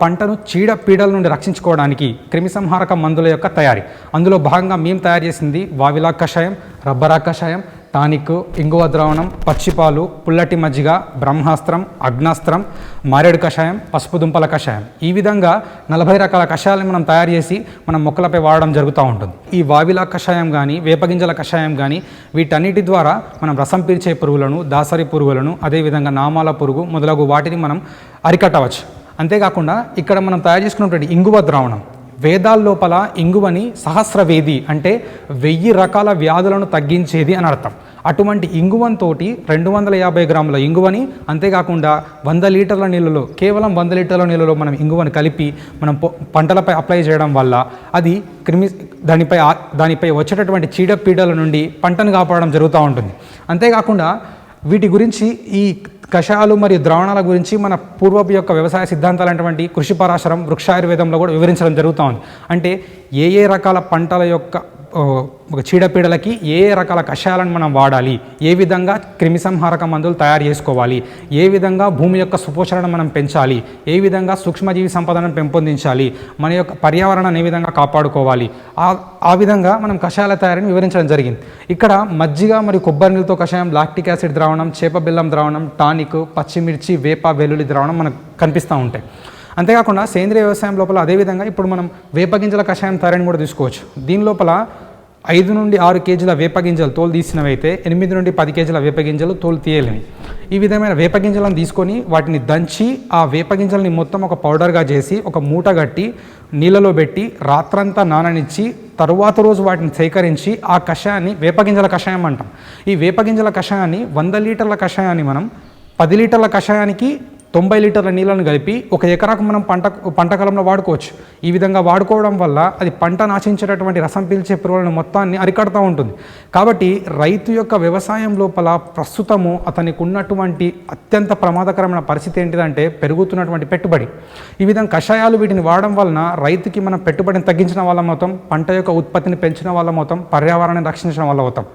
పంటను చీడ పీడల నుండి రక్షించుకోవడానికి క్రిమిసంహారక మందుల యొక్క తయారీ. అందులో భాగంగా మేము తయారు చేసింది వావిలా కషాయం రబ్బరా కషాయం టానిక్ ఇంగువ ద్రావణం పచ్చిపాలు పుల్లటి మజ్జిగ బ్రహ్మాస్త్రం అగ్నాస్త్రం మారేడు కషాయం పసుపు దుంపల కషాయం. ఈ విధంగా నలభై రకాల కషాయాలను మనం తయారు చేసి మనం మొక్కలపై వాడడం జరుగుతూ ఉంటుంది. ఈ వావిలా కషాయం కానీ వేపగింజల కషాయం కానీ వీటన్నిటి ద్వారా మనం రసం పీల్చే పురుగులను దాసరి పురుగులను అదేవిధంగా నామాల పురుగు మొదలగు వాటిని మనం అరికట్టవచ్చు. అంతేకాకుండా ఇక్కడ మనం తయారు చేసుకున్నటువంటి ఇంగువ ద్రావణం. వేదాల లోపల ఇంగువని సహస్రవేది అంటే వెయ్యి రకాల వ్యాధులను తగ్గించేది అని అర్థం. అటువంటి ఇంగువంతో రెండు వందల యాభై గ్రాముల ఇంగువని అంతేకాకుండా వంద లీటర్ల నీళ్ళలో కేవలం వంద లీటర్ల నీళ్ళలో మనం ఇంగువని కలిపి మనం పంటలపై అప్లై చేయడం వల్ల అది క్రిమి దానిపై ఆ- దానిపై వచ్చేటటువంటి చీడపీడల నుండి పంటను కాపాడడం జరుగుతూ ఉంటుంది. అంతేకాకుండా వీటి గురించి ఈ కషాయాలు మరియు ద్రావణాల గురించి మన పూర్వపు యొక్క వ్యవసాయ సిద్ధాంతాలు అనేటువంటి కృషి పరాశరం వృక్షాయుర్వేదంలో కూడా వివరించడం జరుగుతూ ఉంది అంటే ఏ ఏ రకాల పంటల యొక్క ఒక చీడపీడలకి ఏ రకాల కషాయాలను మనం వాడాలి? ఏ విధంగా క్రిమిసంహారక మందులు తయారు చేసుకోవాలి? ఏ విధంగా భూమి యొక్క సుపోషణను మనం పెంచాలి? ఏ విధంగా సూక్ష్మజీవి సంపదను పెంపొందించాలి? మన యొక్క పర్యావరణాన్ని ఏ విధంగా కాపాడుకోవాలి? ఆ ఆ విధంగా మనం కషాయాల తయారీని వివరించడం జరిగింది. ఇక్కడ మజ్జిగ మరియు కొబ్బరి నీళ్ళతో కషాయం లాక్టిక్ యాసిడ్ ద్రావణం చేప బెల్లం ద్రావణం టానిక్ పచ్చిమిర్చి వేప వెల్లుల్లి ద్రావణం మనకు కనిపిస్తూ ఉంటాయి. అంతేకాకుండా సేంద్రియ వ్యవసాయం లోపల అదేవిధంగా ఇప్పుడు మనం వేపగింజల కషాయం తయారీని కూడా తీసుకోవచ్చు. దీని లోపల ఐదు నుండి ఆరు కేజీల వేపగింజలు తోలు తీసినవైతే ఎనిమిది నుండి పది కేజీల వేపగింజలు తోలు తీయలేని. ఈ విధమైన వేపగింజలను తీసుకొని వాటిని దంచి ఆ వేపగింజలని మొత్తం ఒక పౌడర్గా చేసి ఒక మూట కట్టి నీళ్ళలో పెట్టి రాత్రంతా నాననిచ్చి తరువాత రోజు వాటిని సేకరించి ఆ కషాయాన్ని వేపగింజల కషాయం అంటాం. ఈ వేపగింజల కషాయాన్ని వంద లీటర్ల కషాయాన్ని మనం పది లీటర్ల కషాయానికి తొంభై లీటర్ల నీళ్ళను కలిపి ఒక ఎకరాకు మనం పంట పంట కాలంలో వాడుకోవచ్చు. ఈ విధంగా వాడుకోవడం వల్ల అది పంట నాశించేటటువంటి రసం పీల్చే పురుగులను మొత్తాన్ని అరికడతా ఉంటుంది. కాబట్టి రైతు యొక్క వ్యవసాయం లోపల ప్రస్తుతము అతనికి ఉన్నటువంటి అత్యంత ప్రమాదకరమైన పరిస్థితి ఏంటిదంటే పెరుగుతున్నటువంటి పెట్టుబడి. ఈ విధంగా కషాయాలు వీటిని వాడడం వలన రైతుకి మనం పెట్టుబడిని తగ్గించిన వాళ్ళం అవుతాం పంట యొక్క ఉత్పత్తిని పెంచిన వాళ్ళం అవుతాం పర్యావరణాన్ని రక్షించిన వాళ్ళం అవుతాం.